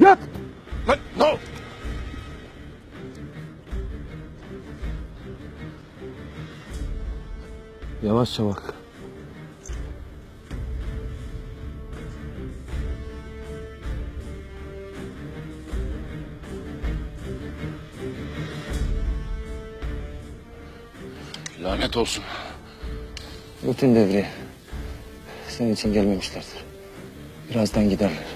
Yat! Lan ne? Yavaşça bak. Lanet olsun. Rutin devri. Senin için gelmemişlerdir. Birazdan giderler.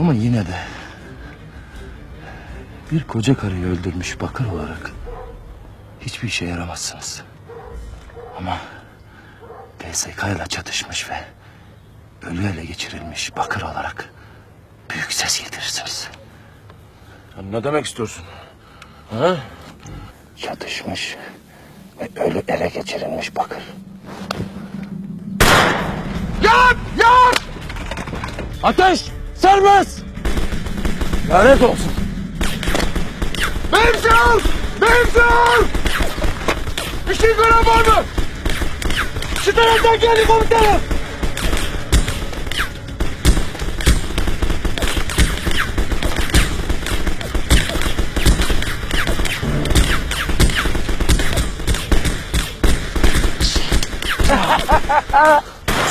Ama yine de bir koca karıyı öldürmüş bakır olarak hiçbir işe yaramazsınız. Ama PSK ile çatışmış ve ölü ele geçirilmiş bakır olarak büyük ses getirirsiniz. Sen ne demek istiyorsun? Ha? Çatışmış ve ölü ele geçirilmiş bakır. Yat! Yat! Ateş! Serbest! Lanet olsun. Mevzur! Mevzur! Bir şey gören var mı? Şu taraftan geldi komutanım.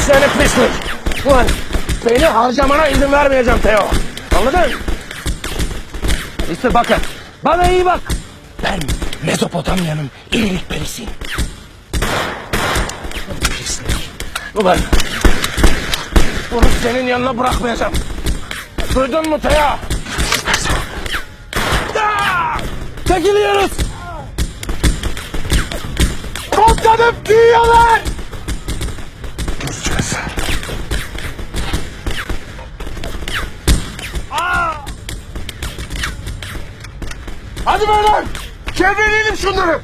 Seni pislik. Ulan beni harcamana izin vermeyeceğim Teo. Anladın? İşte bakın. Bana iyi bak. Ben Mezopotamya'nın iyilik perisiyim. Ulan bunu senin yanına bırakmayacağım. Duydun mu Teo? Çekiliyoruz. Komutanım büyüyorlar. Hadi beyler. Çevirelim şunları.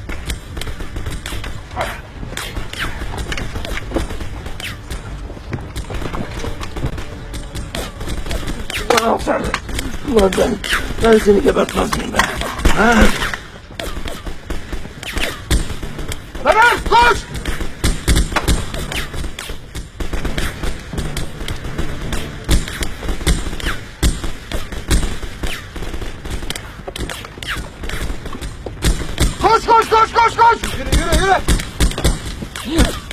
Ulan sen. Ulan ben. Ben seni gebertmez miyim ben? Ha? Koş koş koş koş koş! Yürü yürü yürü!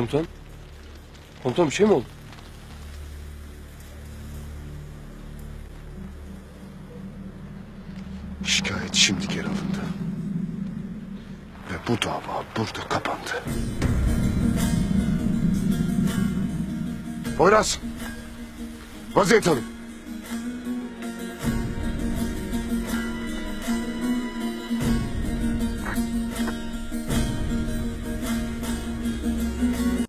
Komutan. Komutan bir şey mi oldu? Şikayet şimdi geri alındı. Ve bu dava burada kapandı. Poyraz. Vaziyet alın.